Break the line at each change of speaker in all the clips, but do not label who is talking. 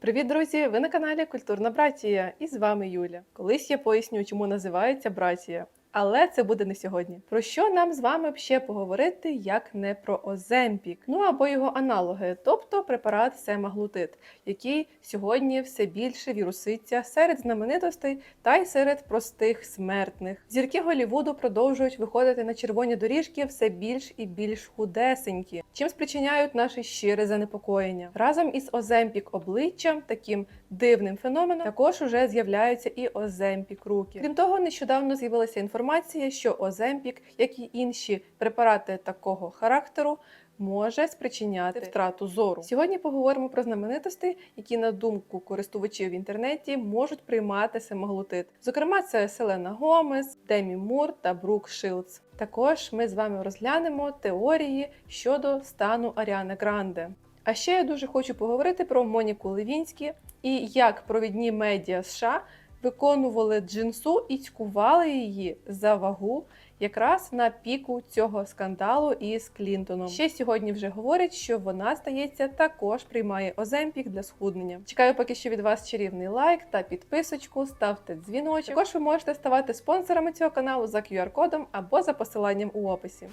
Привіт, друзі! Ви на каналі Культурна Братія, і з вами Юля. Колись я поясню, чому називається братія. Але це буде не сьогодні. Про що нам з вами ще поговорити, як не про Оземпік, ну або його аналоги, тобто препарат семаглутид, який сьогодні все більше віруситься серед знаменитостей та й серед простих смертних. Зірки Голівуду продовжують виходити на червоні доріжки все більш і більш худесенькі, чим спричиняють наше щире занепокоєння. Разом із Оземпік обличчям, таким дивним феноменом, також уже з'являються і Оземпік руки. Крім того, нещодавно з'явилася інформація, що Оземпік, як і інші препарати такого характеру, може спричиняти втрату зору. Сьогодні поговоримо про знаменитості, які, на думку користувачів в інтернеті, можуть приймати семаглутид. Зокрема, це Селена Гомес, Демі Мур та Брук Шилдс. Також ми з вами розглянемо теорії щодо стану Аріани Гранде. А ще я дуже хочу поговорити про Моніку Левінські і як провідні медіа США виконували джинсу і цькували її за вагу якраз на піку цього скандалу із Клінтоном. Ще сьогодні вже говорять, що вона стається також приймає Оземпік для схуднення. Чекаю поки що від вас чарівний лайк та підписочку, ставте дзвіночок. Також ви можете ставати спонсорами цього каналу за QR-кодом або за посиланням у описі.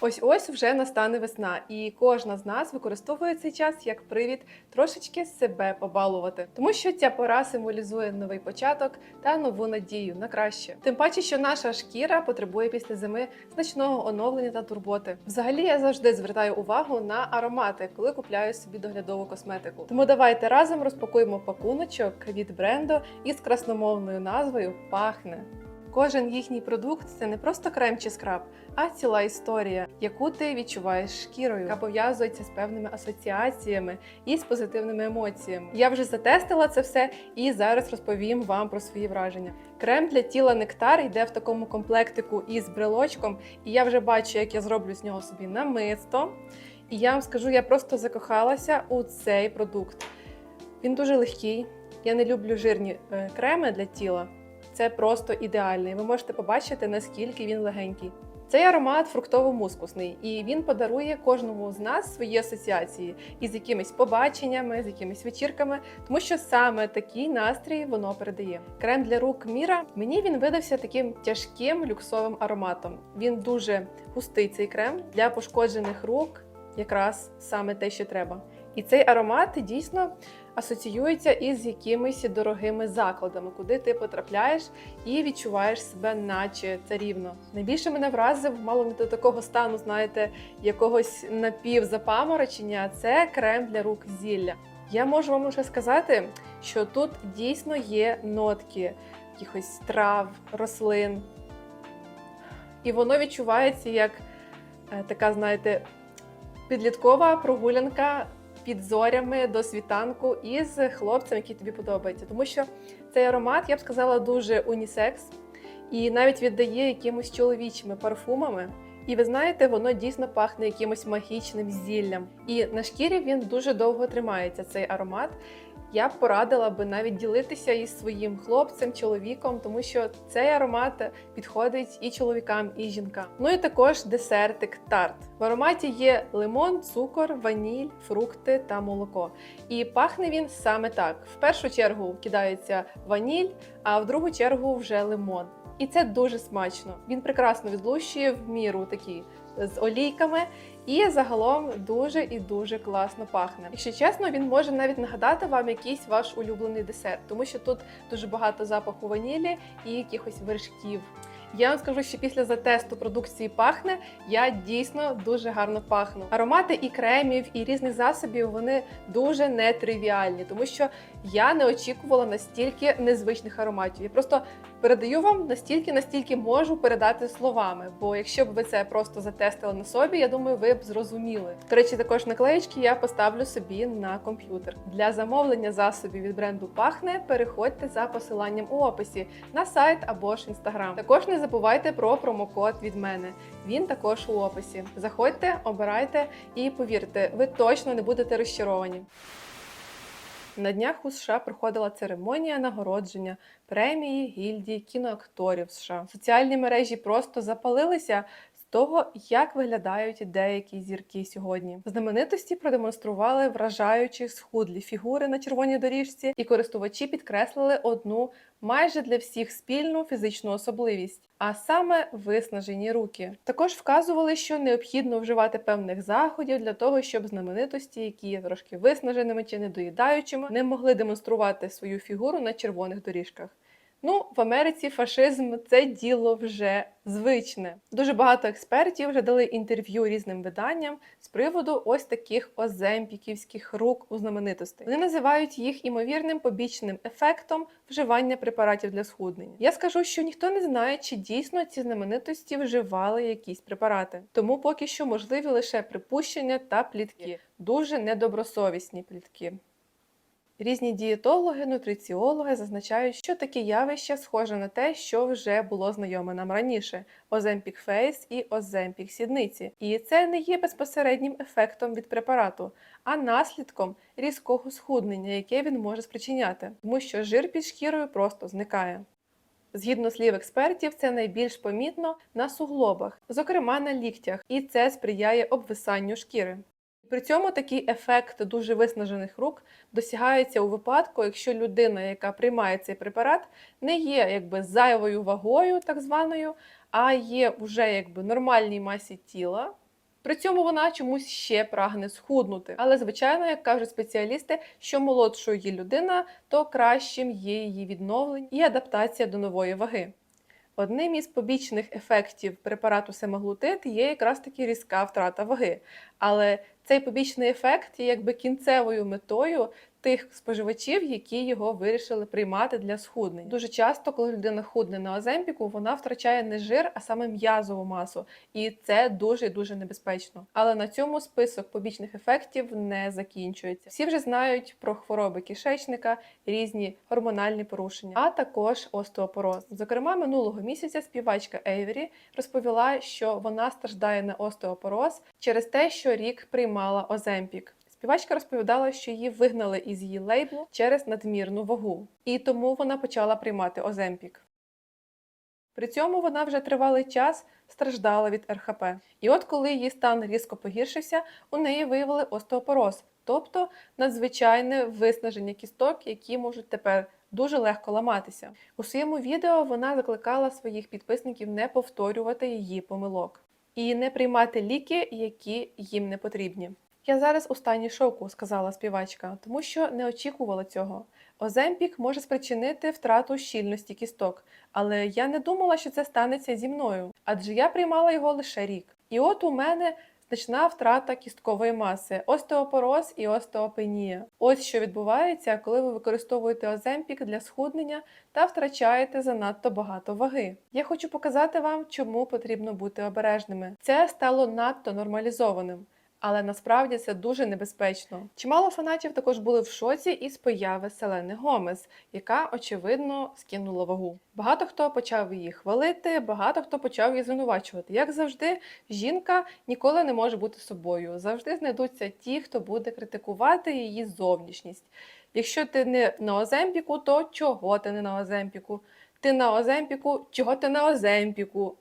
Ось ось вже настане весна, і кожна з нас використовує цей час як привід трошечки себе побалувати, тому що ця пора символізує новий початок та нову надію на краще. Тим паче, що наша шкіра потребує після зими значного оновлення та турботи. Взагалі, я завжди звертаю увагу на аромати, коли купляю собі доглядову косметику. Тому давайте разом розпакуємо пакуночок від бренду із красномовною назвою Пахне. Кожен їхній продукт це не просто крем чи скраб, а ціла історія, яку ти відчуваєш шкірою, яка пов'язується з певними асоціаціями і з позитивними емоціями. Я вже затестила це все і зараз розповім вам про свої враження. Крем для тіла нектар йде в такому комплектику із брелочком, і я вже бачу, як я зроблю з нього собі намисто. І я вам скажу, я просто закохалася у цей продукт. Він дуже легкий. Я не люблю жирні е, креми для тіла. Це просто ідеальний. Ви можете побачити, наскільки він легенький. Цей аромат фруктово-мускусний, і він подарує кожному з нас свої асоціації із якимись побаченнями, з якимись вечірками, тому що саме такий настрій воно передає. Крем для рук Міра мені він видався таким тяжким люксовим ароматом. Він дуже густий цей крем для пошкоджених рук, якраз саме те, що треба. І цей аромат дійсно асоціюється із якимись дорогими закладами, куди ти потрапляєш і відчуваєш себе, наче царівно. Найбільше мене вразив, мало не до такого стану, знаєте, якогось напівзапаморочення. Це крем для рук зілля. Я можу вам уже сказати, що тут дійсно є нотки якихось трав, рослин. І воно відчувається як е, така, знаєте, підліткова прогулянка під зорями до світанку із хлопцем, який тобі подобається. Тому що цей аромат, я б сказала, дуже унісекс і навіть віддає якимось чоловічими парфумами. І ви знаєте, воно дійсно пахне якимось магічним зіллям. І на шкірі він дуже довго тримається, цей аромат. Я б порадила би навіть ділитися із своїм хлопцем, чоловіком, тому що цей аромат підходить і чоловікам, і жінкам. Ну і також десертик тарт. В ароматі є лимон, цукор, ваніль, фрукти та молоко. І пахне він саме так: в першу чергу кидається ваніль, а в другу чергу вже лимон. І це дуже смачно. Він прекрасно відлущує в міру такі з олійками, і загалом дуже і дуже класно пахне. Якщо чесно, він може навіть нагадати вам якийсь ваш улюблений десерт, тому що тут дуже багато запаху ванілі і якихось вершків. Я вам скажу, що після затесту продукції пахне, я дійсно дуже гарно пахну. Аромати і кремів, і різних засобів вони дуже нетривіальні, тому що я не очікувала настільки незвичних ароматів. Я просто передаю вам настільки, настільки можу передати словами. Бо якщо б ви це просто затестили на собі, я думаю, ви б зрозуміли. До речі, також наклеєчки я поставлю собі на комп'ютер. Для замовлення засобів від бренду пахне. Переходьте за посиланням у описі на сайт або ж інстаграм. Також не забувайте про промокод від мене. Він також у описі. Заходьте, обирайте і повірте, ви точно не будете розчаровані. На днях у США проходила церемонія нагородження премії гільдії кіноакторів США. Соціальні мережі просто запалилися того, як виглядають деякі зірки сьогодні. Знаменитості продемонстрували вражаючі схудлі фігури на червоній доріжці, і користувачі підкреслили одну майже для всіх спільну фізичну особливість, а саме виснажені руки. Також вказували, що необхідно вживати певних заходів для того, щоб знаменитості, які є трошки виснаженими чи недоїдаючими, не могли демонструвати свою фігуру на червоних доріжках. Ну, в Америці фашизм це діло вже звичне. Дуже багато експертів вже дали інтерв'ю різним виданням з приводу ось таких оземпіківських рук у знаменитостей. Вони називають їх імовірним побічним ефектом вживання препаратів для схуднення. Я скажу, що ніхто не знає, чи дійсно ці знаменитості вживали якісь препарати, тому поки що можливі лише припущення та плітки, дуже недобросовісні плітки. Різні дієтологи, нутриціологи зазначають, що таке явище схоже на те, що вже було знайоме нам раніше: Оземпік фейс і Оземпік сідниці. І це не є безпосереднім ефектом від препарату, а наслідком різкого схуднення, яке він може спричиняти, тому що жир під шкірою просто зникає. Згідно слів експертів, це найбільш помітно на суглобах, зокрема на ліктях, і це сприяє обвисанню шкіри. При цьому такий ефект дуже виснажених рук досягається у випадку, якщо людина, яка приймає цей препарат, не є якби зайвою вагою, так званою, а є вже якби нормальній масі тіла. При цьому вона чомусь ще прагне схуднути. Але, звичайно, як кажуть спеціалісти, що молодшою є людина, то кращим є її відновлення і адаптація до нової ваги. Одним із побічних ефектів препарату семаглутид є якраз таки різка втрата ваги. Але цей побічний ефект є якби кінцевою метою тих споживачів, які його вирішили приймати для схуднення. Дуже часто, коли людина худне на оземпіку, вона втрачає не жир, а саме м'язову масу, і це дуже дуже небезпечно. Але на цьому список побічних ефектів не закінчується. Всі вже знають про хвороби кишечника, різні гормональні порушення, а також остеопороз. Зокрема, минулого місяця співачка Ейвері розповіла, що вона страждає на остеопороз через те, що рік приймала оземпік. Співачка розповідала, що її вигнали із її лейблу через надмірну вагу, і тому вона почала приймати Оземпік. При цьому вона вже тривалий час страждала від РХП. І от коли її стан різко погіршився, у неї виявили остеопороз, тобто надзвичайне виснаження кісток, які можуть тепер дуже легко ламатися. У своєму відео вона закликала своїх підписників не повторювати її помилок і не приймати ліки, які їм не потрібні. Я зараз у стані шоку, сказала співачка, тому що не очікувала цього. Оземпік може спричинити втрату щільності кісток, але я не думала, що це станеться зі мною, адже я приймала його лише рік. І от у мене значна втрата кісткової маси, остеопороз і остеопенія. Ось що відбувається, коли ви використовуєте оземпік для схуднення та втрачаєте занадто багато ваги. Я хочу показати вам, чому потрібно бути обережними. Це стало надто нормалізованим але насправді це дуже небезпечно. Чимало фанатів також були в шоці із появи Селени Гомес, яка очевидно скинула вагу. Багато хто почав її хвалити, багато хто почав її звинувачувати. Як завжди, жінка ніколи не може бути собою. Завжди знайдуться ті, хто буде критикувати її зовнішність. Якщо ти не на Оземпіку, то чого ти не на Оземпіку? Ти на Оземпіку, чого ти на Оземпіку?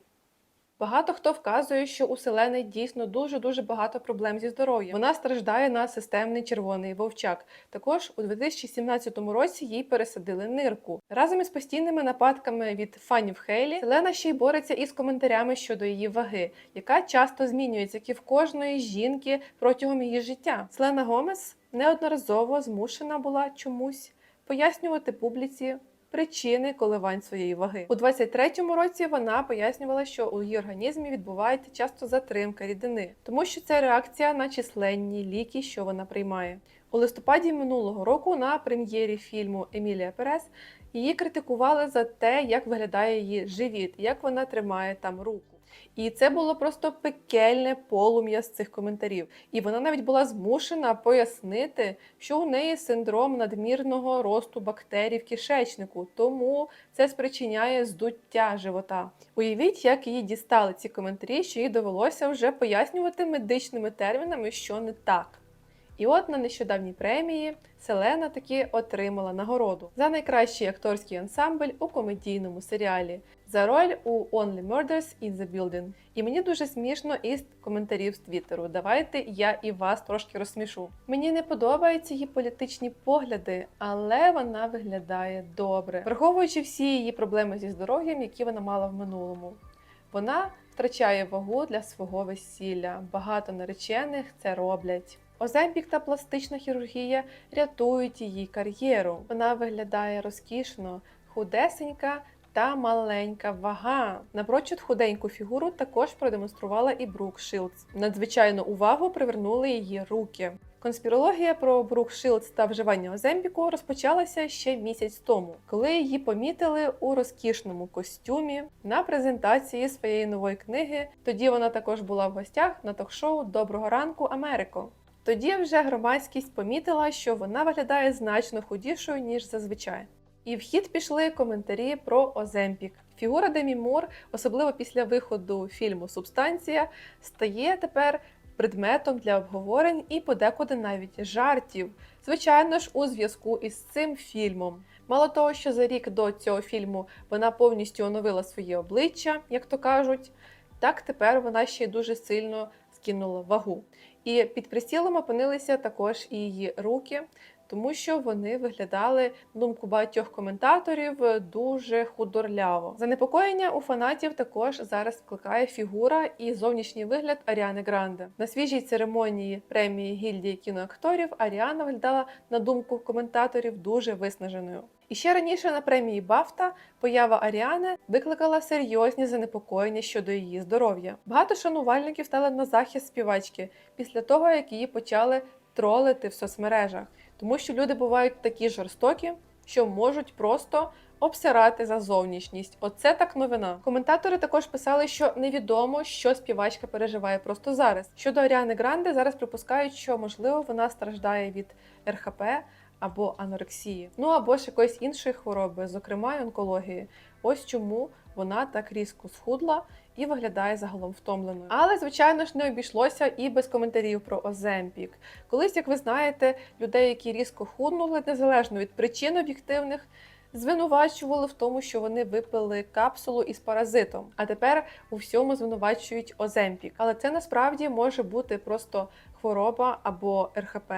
Багато хто вказує, що у Селени дійсно дуже дуже багато проблем зі здоров'ям. Вона страждає на системний червоний вовчак. Також у 2017 році їй пересадили нирку. Разом із постійними нападками від фанів Хейлі Селена ще й бореться із коментарями щодо її ваги, яка часто змінюється, як і в кожної жінки протягом її життя. Селена Гомес неодноразово змушена була чомусь пояснювати публіці причини коливань своєї ваги. У 23-му році вона пояснювала, що у її організмі відбувається часто затримка рідини, тому що це реакція на численні ліки, що вона приймає. У листопаді минулого року на прем'єрі фільму Емілія Перес її критикували за те, як виглядає її живіт, як вона тримає там руку. І це було просто пекельне полум'я з цих коментарів. І вона навіть була змушена пояснити, що у неї синдром надмірного росту бактерій в кишечнику, тому це спричиняє здуття живота. Уявіть, як її дістали ці коментарі, що їй довелося вже пояснювати медичними термінами, що не так. І от на нещодавній премії Селена таки отримала нагороду за найкращий акторський ансамбль у комедійному серіалі за роль у Only Murders in the Building. І мені дуже смішно із коментарів з Твіттеру. Давайте я і вас трошки розсмішу. Мені не подобаються її політичні погляди, але вона виглядає добре, враховуючи всі її проблеми зі здоров'ям, які вона мала в минулому. Вона втрачає вагу для свого весілля. Багато наречених це роблять. Оземпік та пластична хірургія рятують її кар'єру. Вона виглядає розкішно, худесенька та маленька вага. Напрочуд худеньку фігуру також продемонструвала і Брук Шилдс. Надзвичайну увагу привернули її руки. Конспірологія про Брук Шилдс та вживання Оземпіку розпочалася ще місяць тому, коли її помітили у розкішному костюмі на презентації своєї нової книги. Тоді вона також була в гостях на ток-шоу Доброго ранку, Америко. Тоді вже громадськість помітила, що вона виглядає значно худішою ніж зазвичай. І в хід пішли коментарі про Оземпік. Фігура Демі Мур, особливо після виходу фільму Субстанція, стає тепер предметом для обговорень і подекуди навіть жартів. Звичайно ж, у зв'язку із цим фільмом. Мало того, що за рік до цього фільму вона повністю оновила своє обличчя, як то кажуть, так тепер вона ще й дуже сильно скинула вагу. І під прицілом опинилися також і її руки, тому що вони виглядали, на думку багатьох коментаторів, дуже худорляво. Занепокоєння у фанатів також зараз викликає фігура і зовнішній вигляд Аріани Гранде. На свіжій церемонії премії гільдії кіноакторів Аріана виглядала, на думку коментаторів, дуже виснаженою. І ще раніше на премії Бафта поява Аріани викликала серйозні занепокоєння щодо її здоров'я. Багато шанувальників стали на захист співачки після того, як її почали тролити в соцмережах, тому що люди бувають такі жорстокі, що можуть просто обсирати за зовнішність. Оце так новина. Коментатори також писали, що невідомо, що співачка переживає просто зараз. Щодо Аріани Гранде, зараз припускають, що можливо вона страждає від РХП або анорексії, ну або ж якоїсь іншої хвороби, зокрема й онкології. Ось чому вона так різко схудла і виглядає загалом втомленою. Але, звичайно ж, не обійшлося і без коментарів про Оземпік. Колись, як ви знаєте, людей, які різко худнули, незалежно від причин об'єктивних. Звинувачували в тому, що вони випили капсулу із паразитом, а тепер у всьому звинувачують Оземпік. Але це насправді може бути просто хвороба або РХП,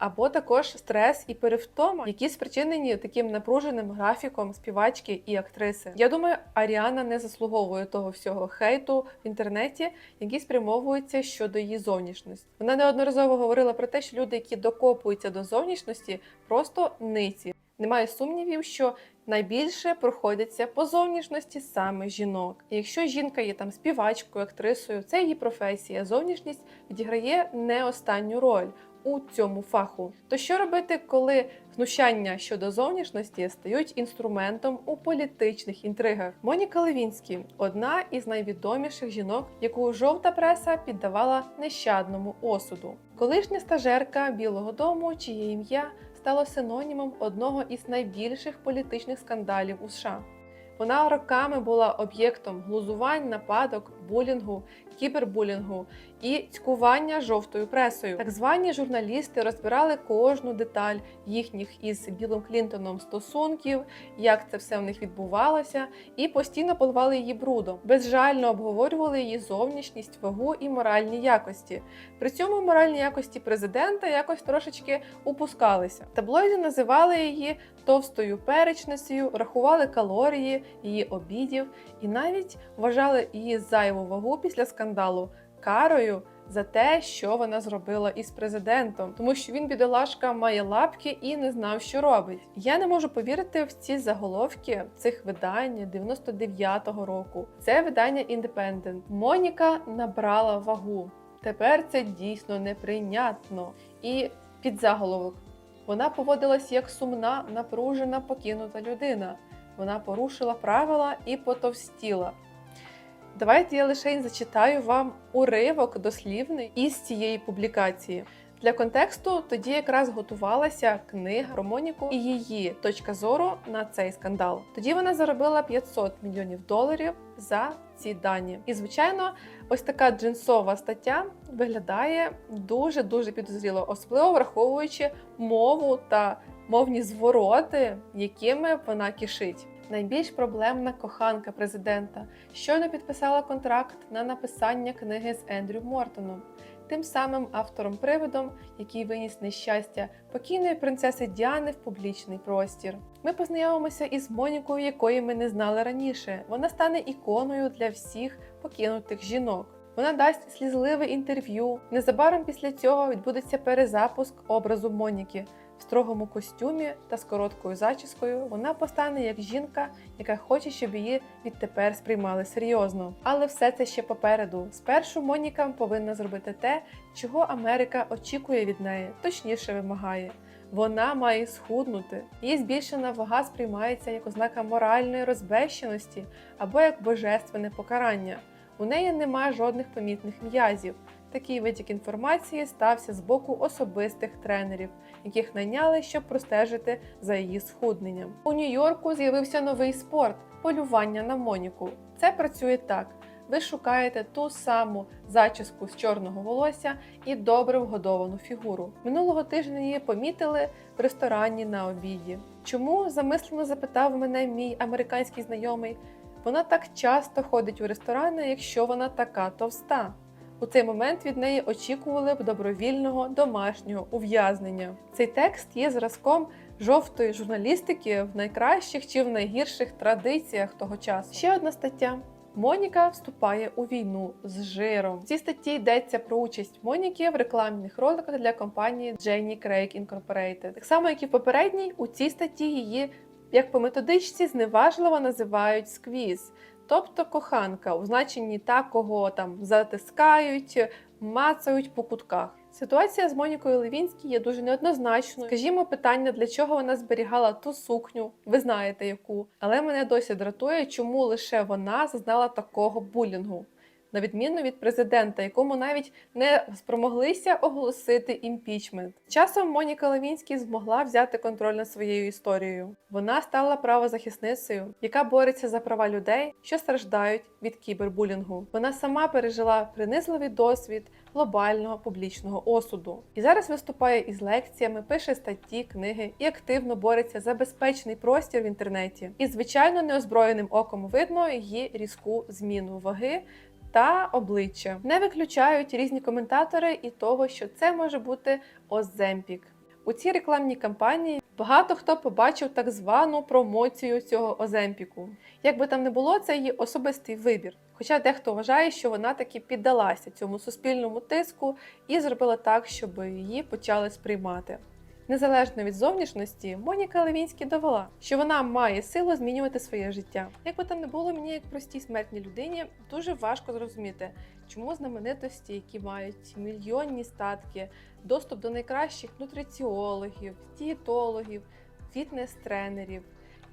або також стрес і перевтома, які спричинені таким напруженим графіком співачки і актриси. Я думаю, Аріана не заслуговує того всього хейту в інтернеті, який спрямовується щодо її зовнішності. Вона неодноразово говорила про те, що люди, які докопуються до зовнішності, просто ниці. Немає сумнівів, що найбільше проходяться по зовнішності саме жінок. І якщо жінка є там співачкою, актрисою, це її професія. Зовнішність відіграє не останню роль у цьому фаху. То що робити, коли знущання щодо зовнішності стають інструментом у політичних інтригах? Моніка Левінські одна із найвідоміших жінок, яку жовта преса піддавала нещадному осуду. Колишня стажерка Білого Дому, чиє ім'я стало синонімом одного із найбільших політичних скандалів у США. Вона роками була об'єктом глузувань, нападок, булінгу, кібербулінгу і цькування жовтою пресою. Так звані журналісти розбирали кожну деталь їхніх із Білом Клінтоном стосунків, як це все в них відбувалося, і постійно поливали її брудом. Безжально обговорювали її зовнішність, вагу і моральні якості. При цьому моральні якості президента якось трошечки упускалися. Таблоїди називали її товстою перечницею, рахували калорії її обідів і навіть вважали її зайву вагу після скандалу карою за те, що вона зробила із президентом, тому що він, бідолашка, має лапки і не знав, що робить. Я не можу повірити в ці заголовки цих видань 99-го року. Це видання Independent. Моніка набрала вагу. Тепер це дійсно неприйнятно. І під заголовок вона поводилась як сумна, напружена, покинута людина. Вона порушила правила і потовстіла. Давайте я лише зачитаю вам уривок дослівний із цієї публікації. Для контексту тоді якраз готувалася книга про Моніку і її точка зору на цей скандал. Тоді вона заробила 500 мільйонів доларів за ці дані. І звичайно, ось така джинсова стаття виглядає дуже дуже підозріло, особливо враховуючи мову та мовні звороти, якими вона кишить. Найбільш проблемна коханка президента щойно підписала контракт на написання книги з Ендрю Мортоном, тим самим автором-привидом, який виніс нещастя покійної принцеси Діани в публічний простір. Ми познайомимося із Монікою, якої ми не знали раніше. Вона стане іконою для всіх покинутих жінок. Вона дасть слізливе інтерв'ю. Незабаром після цього відбудеться перезапуск образу Моніки. В строгому костюмі та з короткою зачіскою вона постане як жінка, яка хоче, щоб її відтепер сприймали серйозно. Але все це ще попереду. Спершу Моніка повинна зробити те, чого Америка очікує від неї, точніше вимагає. Вона має схуднути. Її збільшена вага сприймається як ознака моральної розбещеності або як божественне покарання. У неї нема жодних помітних м'язів. Такий витік інформації стався з боку особистих тренерів, яких найняли, щоб простежити за її схудненням. У Нью-Йорку з'явився новий спорт полювання на Моніку. Це працює так: ви шукаєте ту саму зачіску з чорного волосся і добре вгодовану фігуру. Минулого тижня її помітили в ресторані на обіді. Чому замислено запитав мене мій американський знайомий? Вона так часто ходить у ресторани, якщо вона така товста. У цей момент від неї очікували б добровільного домашнього ув'язнення. Цей текст є зразком жовтої журналістики в найкращих чи в найгірших традиціях того часу. Ще одна стаття. Моніка вступає у війну з жиром. В цій статті йдеться про участь Моніки в рекламних роликах для компанії Jenny Craig Incorporated. Так само, як і в попередній, у цій статті її, як по методичці, зневажливо називають сквіз тобто коханка у значенні та, кого там затискають, мацають по кутках. Ситуація з Монікою Левінській є дуже неоднозначною. Скажімо, питання, для чого вона зберігала ту сукню, ви знаєте яку, але мене досі дратує, чому лише вона зазнала такого булінгу. На відміну від президента, якому навіть не спромоглися оголосити імпічмент. Часом Моніка Левінський змогла взяти контроль над своєю історією. Вона стала правозахисницею, яка бореться за права людей, що страждають від кібербулінгу. Вона сама пережила принизливий досвід глобального публічного осуду і зараз виступає із лекціями, пише статті, книги і активно бореться за безпечний простір в інтернеті. І звичайно, неозброєним оком видно її різку зміну ваги та обличчя. Не виключають різні коментатори і того, що це може бути Оземпік. У цій рекламній кампанії багато хто побачив так звану промоцію цього Оземпіку. Як би там не було, це її особистий вибір. Хоча дехто вважає, що вона таки піддалася цьому суспільному тиску і зробила так, щоб її почали сприймати. Незалежно від зовнішності, Моніка Левінський довела, що вона має силу змінювати своє життя. Як би там не було, мені як простій смертній людині дуже важко зрозуміти, чому знаменитості, які мають мільйонні статки, доступ до найкращих нутриціологів, дієтологів, фітнес-тренерів.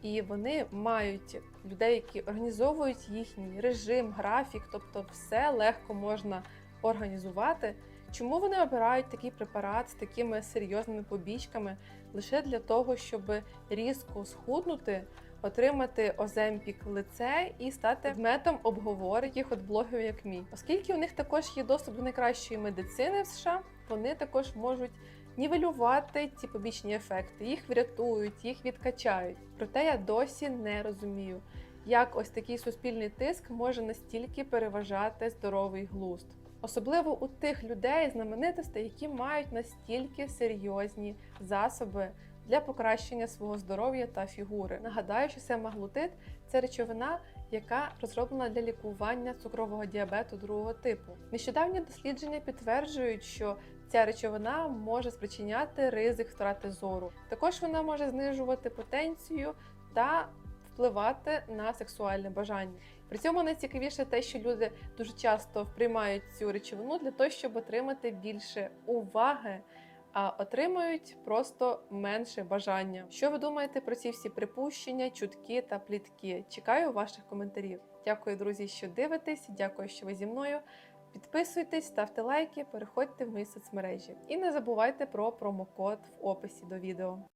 І вони мають людей, які організовують їхній режим, графік, тобто все легко можна організувати. Чому вони обирають такий препарат з такими серйозними побічками лише для того, щоб різко схуднути, отримати оземпік лице і стати предметом обговорень таких от блогів, як мій, оскільки у них також є доступ до найкращої медицини в США, вони також можуть нівелювати ці побічні ефекти, їх врятують, їх відкачають. Проте я досі не розумію, як ось такий суспільний тиск може настільки переважати здоровий глузд. Особливо у тих людей, знаменитостей, які мають настільки серйозні засоби для покращення свого здоров'я та фігури. Нагадаю, що семаглутид – це речовина, яка розроблена для лікування цукрового діабету другого типу. Нещодавні дослідження підтверджують, що ця речовина може спричиняти ризик втрати зору. Також вона може знижувати потенцію та впливати на сексуальне бажання. При цьому найцікавіше те, що люди дуже часто приймають цю речовину для того, щоб отримати більше уваги, а отримують просто менше бажання. Що ви думаєте про ці всі припущення, чутки та плітки? Чекаю ваших коментарів. Дякую, друзі, що дивитесь. Дякую, що ви зі мною. Підписуйтесь, ставте лайки, переходьте в мої соцмережі. І не забувайте про промокод в описі до відео.